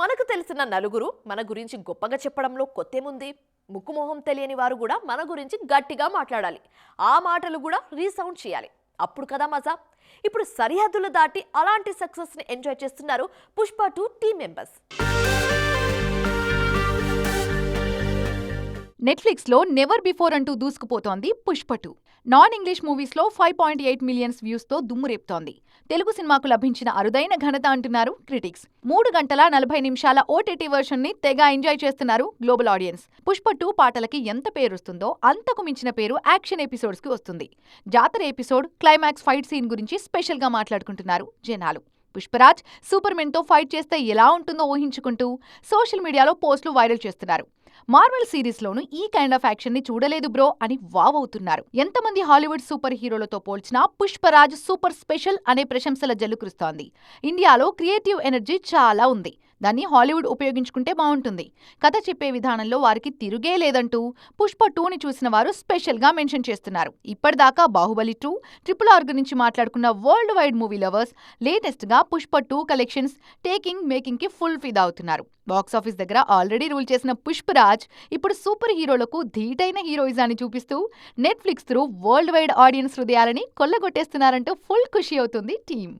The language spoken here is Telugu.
మనకు తెలిసిన నలుగురు మన గురించి గొప్పగా చెప్పడంలో కొత్తేముంది ముక్కుమోహం తెలియని వారు కూడా మన గురించి గట్టిగా మాట్లాడాలి. ఆ మాటలు కూడా రీసౌండ్ చేయాలి. అప్పుడు కదా మజా. ఇప్పుడు సరిహద్దులు దాటి అలాంటి సక్సెస్ని ఎంజాయ్ చేస్తున్నారు పుష్ప టూ టీం మెంబర్స్. నెట్ఫ్లిక్స్లో నెవర్ బిఫోర్ అంటూ దూసుకుపోతోంది పుష్ప టూ నాన్ ఇంగ్లీష్ మూవీస్లో ఫైవ్ పాయింట్ ఎయిట్ మిలియన్స్ వ్యూస్తో దుమ్మురేపుతోంది తెలుగు సినిమాకు లభించిన అరుదైన ఘనత అంటున్నారు క్రిటిక్స్. మూడు గంటల నలభై నిమిషాల ఓటీటీ వర్షన్ని తెగ ఎంజాయ్ చేస్తున్నారు గ్లోబల్ ఆడియన్స్. పుష్ప టూ పాటలకి ఎంత పేరుస్తుందో అంతకు మించిన పేరు యాక్షన్ ఎపిసోడ్స్కి వస్తుంది. జాతర ఎపిసోడ్ క్లైమాక్స్ ఫైట్ సీన్ గురించి స్పెషల్గా మాట్లాడుకుంటున్నారు జనాలు. పుష్పరాజ్ సూపర్ మెన్తో ఫైట్ చేస్తే ఎలా ఉంటుందో ఊహించుకుంటూ సోషల్ మీడియాలో పోస్టులు వైరల్ చేస్తున్నారు. మార్వెల్ సిరీస్లోనూ ఈ కైండ్ ఆఫ్ యాక్షన్ని చూడలేదు బ్రో అని వావ్ అవుతున్నారు. ఎంతమంది హాలీవుడ్ సూపర్ హీరోలతో పోల్చినా పుష్పరాజ్ సూపర్ స్పెషల్ అనే ప్రశంసల జల్లు కురుస్తోంది. ఇండియాలో క్రియేటివ్ ఎనర్జీ చాలా ఉంది. దాన్ని హాలీవుడ్ ఉపయోగించుకుంటే బాగుంటుంది. కథ చెప్పే విధానంలో వారికి తిరుగే లేదంటూ పుష్ప టూని చూసిన వారు స్పెషల్గా మెన్షన్ చేస్తున్నారు. ఇప్పటిదాకా బాహుబలి టూ ట్రిపుల్ ఆర్ గురించి మాట్లాడుకున్న వరల్డ్ వైడ్ మూవీ లవర్స్ లేటెస్ట్గా పుష్ప టూ కలెక్షన్స్ టేకింగ్ మేకింగ్కి ఫుల్ ఫిదా అవుతున్నారు. బాక్సాఫీస్ దగ్గర ఆల్రెడీ రూల్ చేసిన పుష్పరాజ్ ఇప్పుడు సూపర్ హీరోలకు ధీటైన హీరోయిజాన్ని చూపిస్తూ Netflix through world wide audience హృదయాలని కొల్లగొట్టేస్తున్నారంటూ ఫుల్ ఖుషి అవుతుంది టీం